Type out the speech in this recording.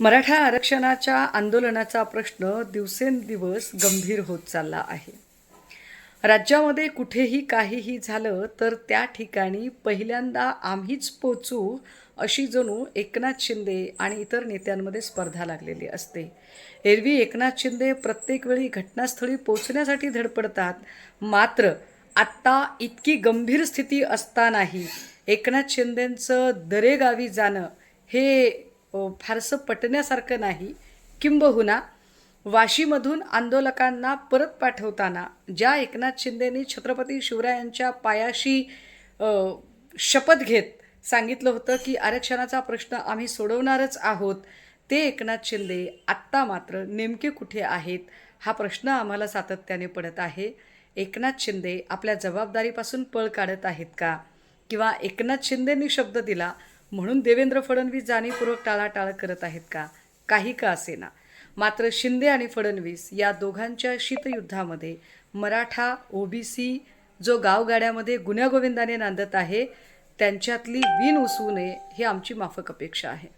मराठा आरक्षणाच्या आंदोलनाचा प्रश्न दिवसेंदिवस गंभीर होत चालला आहे. राज्यामध्ये कुठेही काहीही झालं तर त्या ठिकाणी पहिल्यांदा आम्हीच पोचू अशी जणू एकनाथ शिंदे आणि इतर नेत्यांमध्ये स्पर्धा लागलेली असते. एरवी एकनाथ शिंदे प्रत्येक वेळी घटनास्थळी पोचण्यासाठी धडपडतात. मात्र आत्ता इतकी गंभीर स्थिती असतानाही एकनाथ शिंदेंचं दरेगावी जाणं हे फारसं पटण्यासारखं नाही. किंबहुना वाशीमधून आंदोलकांना परत पाठवताना ज्या एकनाथ शिंदेनी छत्रपती शिवरायांच्या पायाशी शपथ घेत सांगितलं होतं की आरक्षणाचा प्रश्न आम्ही सोडवणारच आहोत ते एकनाथ शिंदे आत्ता मात्र नेमके कुठे आहेत हा प्रश्न आम्हाला सातत्याने पडत आहे. एकनाथ शिंदे आपल्या जबाबदारीपासून पळ काढत आहेत का? किंवा एकनाथ शिंदेंनी शब्द दिला म्हणून देवेंद्र फडणवीस जाणीवपूर्वक टाळाटाळ करत आहेत का? काही का असेना. मात्र शिंदे आणि फडणवीस या दोघांच्या शीतयुद्धामध्ये मराठा ओबीसी जो गावगाड्यामध्ये गुण्यागोविंदाने नांदत आहे त्यांच्यातली विण उसवू नये ही आमची माफक अपेक्षा आहे.